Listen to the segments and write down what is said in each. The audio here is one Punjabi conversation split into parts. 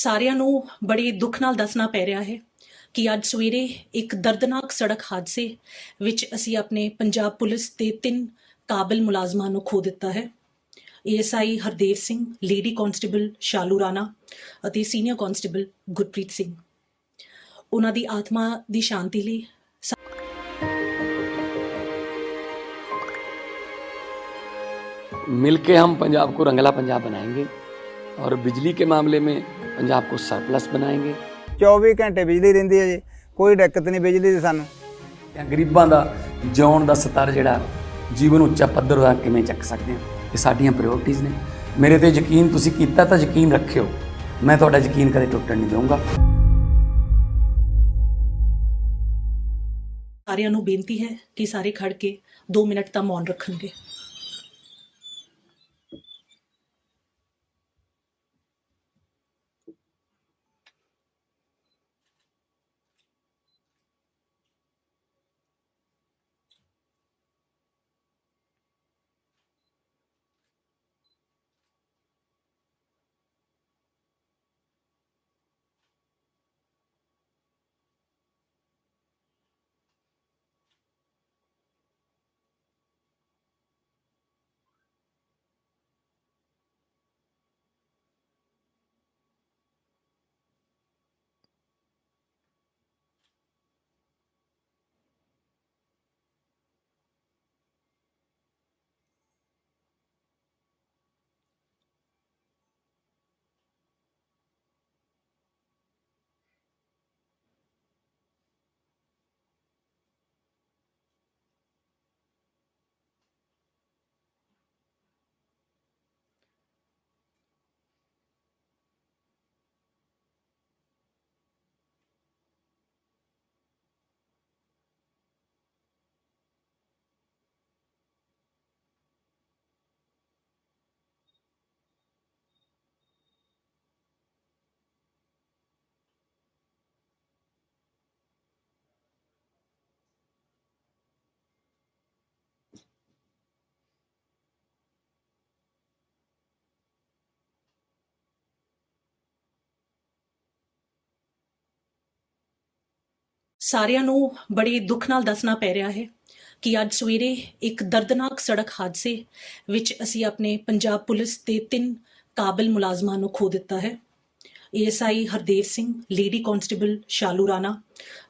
ਸਾਰਿਆਂ ਨੂੰ ਬੜੇ ਦੁੱਖ ਨਾਲ ਦੱਸਣਾ ਪੈ ਰਿਹਾ ਹੈ ਕਿ ਅੱਜ ਸਵੇਰੇ ਇੱਕ ਦਰਦਨਾਕ ਸੜਕ ਹਾਦਸੇ ਵਿੱਚ ਅਸੀਂ ਆਪਣੇ ਪੰਜਾਬ ਪੁਲਿਸ ਦੇ ਤਿੰਨ ਕਾਬਲ ਮੁਲਾਜ਼ਮਾਂ ਨੂੰ ਖੋ ਦਿੱਤਾ ਹੈ ASI Hardev Singh lady constable Shalu Rana ਅਤੇ ਸੀਨੀਅਰ ਕਾਂਸਟੇਬਲ ਗੁਰਪ੍ਰੀਤ ਸਿੰਘ ਉਹਨਾਂ ਦੀ ਆਤਮਾ ਦੀ ਸ਼ਾਂਤੀ ਲਈ मिलके हम पंजाब को रंगला पंजाब बनाएंगे और बिजली के मामले में पंजाब को सरप्लस बनाएंगे 24 ਘੰਟੇ ਬਿਜਲੀ ਰਹਿੰਦੀ ਹੈ ਜੀ ਕੋਈ ਦਿੱਕਤ ਨਹੀਂ ਬਿਜਲੀ ਦੀ ਸਾਨੂੰ ਜਾਂ ਗਰੀਬਾਂ ਦਾ ਜਿਉਣ ਦਾ ਸਤਰ ਜਿਹੜਾ ਜੀਵਨ ਉੱਚਾ ਪੱਧਰ ਦਾ ਕਿਵੇਂ ਚੱਕ ਸਕਦੇ ਹਾਂ ਇਹ ਸਾਡੀਆਂ ਪ੍ਰਾਇੋਰਟੀਆਂ ਨੇ ਮੇਰੇ ਤੇ ਯਕੀਨ ਤੁਸੀਂ ਕੀਤਾ ਤਾਂ ਯਕੀਨ ਰੱਖਿਓ ਮੈਂ ਤੁਹਾਡਾ ਯਕੀਨ ਕਦੇ ਟੁੱਟਣ ਨਹੀਂ ਦਊਂਗਾ ਸਾਰਿਆਂ ਨੂੰ ਬੇਨਤੀ ਹੈ ਕਿ ਸਾਰੇ ਖੜ ਕੇ 2 ਮਿੰਟ ਦਾ ਮੌਨ ਰੱਖਣਗੇ ਸਾਰਿਆਂ ਨੂੰ ਬੜੇ ਦੁੱਖ ਨਾਲ ਦੱਸਣਾ ਪੈ ਰਿਹਾ ਹੈ ਕਿ ਅੱਜ ਸਵੇਰੇ ਇੱਕ ਦਰਦਨਾਕ ਸੜਕ ਹਾਦਸੇ ਵਿੱਚ ਅਸੀਂ ਆਪਣੇ ਪੰਜਾਬ ਪੁਲਿਸ ਦੇ ਤਿੰਨ ਕਾਬਲ ਮੁਲਾਜ਼ਮਾਂ ਨੂੰ ਖੋ ਦਿੱਤਾ ਹੈ। ASI Hardev Singh, lady constable Shalu Rana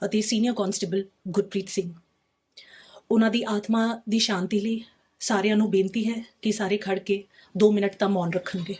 ਅਤੇ ਸੀਨੀਅਰ ਕਾਂਸਟੇਬਲ ਗੁਰਪ੍ਰੀਤ ਸਿੰਘ। ਉਹਨਾਂ ਦੀ ਆਤਮਾ ਦੀ ਸ਼ਾਂਤੀ ਲਈ ਸਾਰਿਆਂ ਨੂੰ ਬੇਨਤੀ ਹੈ ਕਿ ਸਾਰੇ ਖੜ ਕੇ 2 ਮਿੰਟ ਦਾ ਮੌਨ ਰੱਖਣਗੇ।